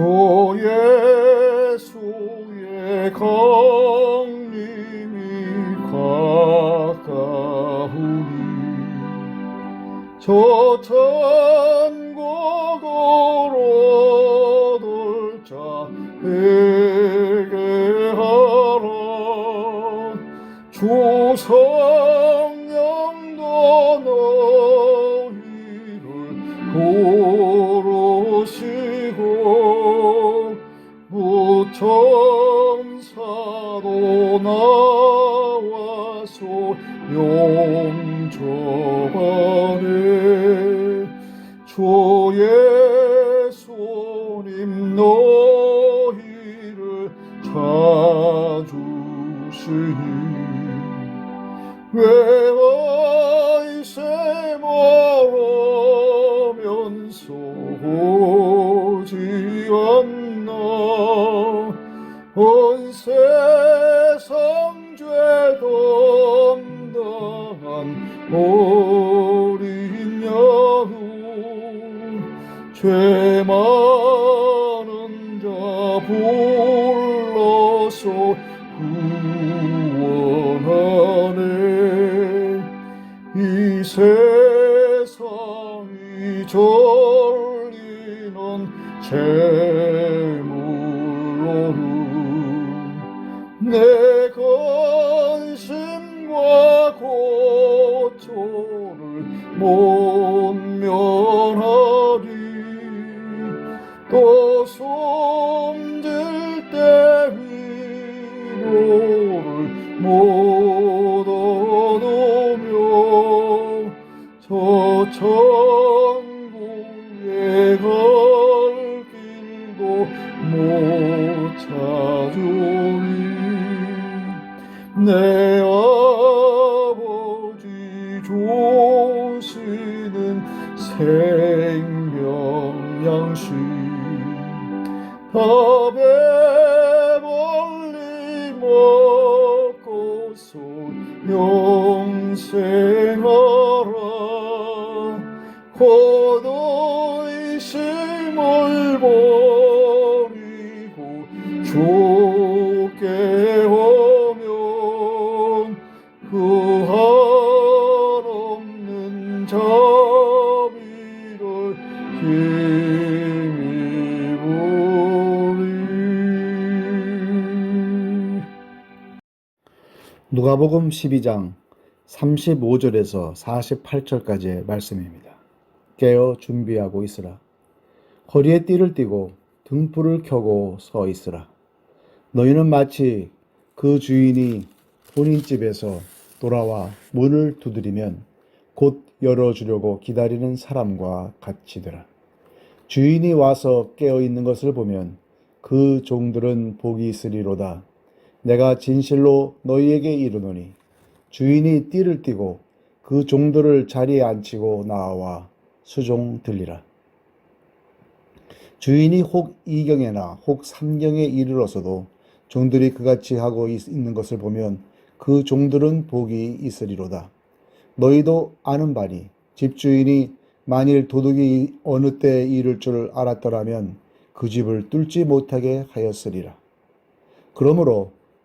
주 예수의 강림이 가까우니 저 천국으로 돌자 회개하라 주 성령도 너 무천사도 나와서 용접하네 주 예수님 너희를 찾으시니 왜이세 멀 어린 양우 죄 많은 자 불러서 구원하네. 이 세상이 졸리는 재물로는 내 못 면하리. 또 숨질 때 위로를 못 얻으며 저 천국에 갈 길도 못 찾으리. 내 밥에 멀리 먹고서 영생하라. 고도의 심을 버 누가복음 12장 35절에서 48절까지의 말씀입니다. 깨어 준비하고 있으라. 허리에 띠를 띠고 등불을 켜고 서 있으라. 너희는 마치 그 주인이 본인 집에서 돌아와 문을 두드리면 곧 열어주려고 기다리는 사람과 같이더라. 주인이 와서 깨어 있는 것을 보면 그 종들은 복이 있으리로다. 내가 진실로 너희에게 이르노니 주인이 띠를 띠고 그 종들을 자리에 앉히고 나와 수종 들리라. 주인이 혹 이경에나 혹 삼경에 이르러서도 종들이 그같이 하고 있- 있는 것을 보면 그 종들은 복이 있으리로다. 너희도 아는 바니 집주인이 만일 도둑이 어느 때 이를 줄 알았더라면 그 집을 뚫지 못하게 하였으리라. 그러므로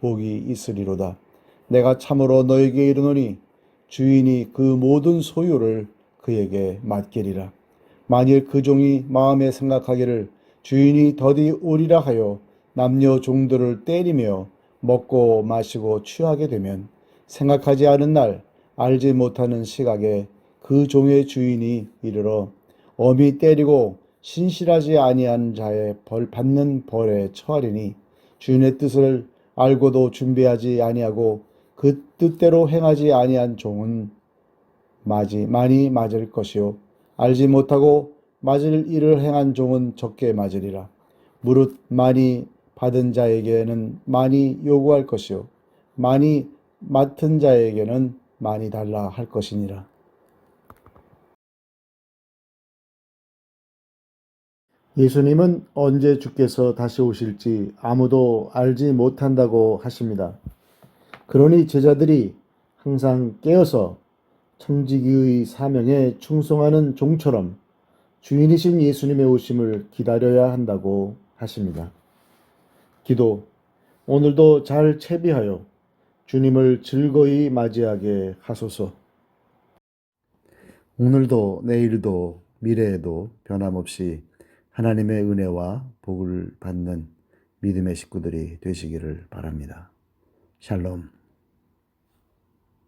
복이 있으리로다. 내가 참으로 너에게 이르노니 주인이 그 모든 소유를 그에게 맡기리라. 만일 그 종이 마음에 생각하기를 주인이 더디 오리라 하여 남녀 종들을 때리며 먹고 마시고 취하게 되면 생각하지 않은 날 알지 못하는 시각에 그 종의 주인이 이르러 엄히 때리고 신실하지 아니한 자의 벌 받는 벌에 처하리니 주인의 뜻을 알고도 준비하지 아니하고 그 뜻대로 행하지 아니한 종은 맞이 많이 맞을 것이요. 알지 못하고 맞을 일을 행한 종은 적게 맞으리라. 무릇 많이 받은 자에게는 많이 요구할 것이요. 많이 맡은 자에게는 많이 달라 할 것이니라. 예수님은 언제 주께서 다시 오실지 아무도 알지 못한다고 하십니다. 그러니 제자들이 항상 깨어서 청지기의 사명에 충성하는 종처럼 주인이신 예수님의 오심을 기다려야 한다고 하십니다. 기도, 오늘도 잘 채비하여 주님을 즐거이 맞이하게 하소서. 오늘도 내일도 미래에도 변함없이 하나님의 은혜와 복을 받는 믿음의 식구들이 되시기를 바랍니다. 샬롬.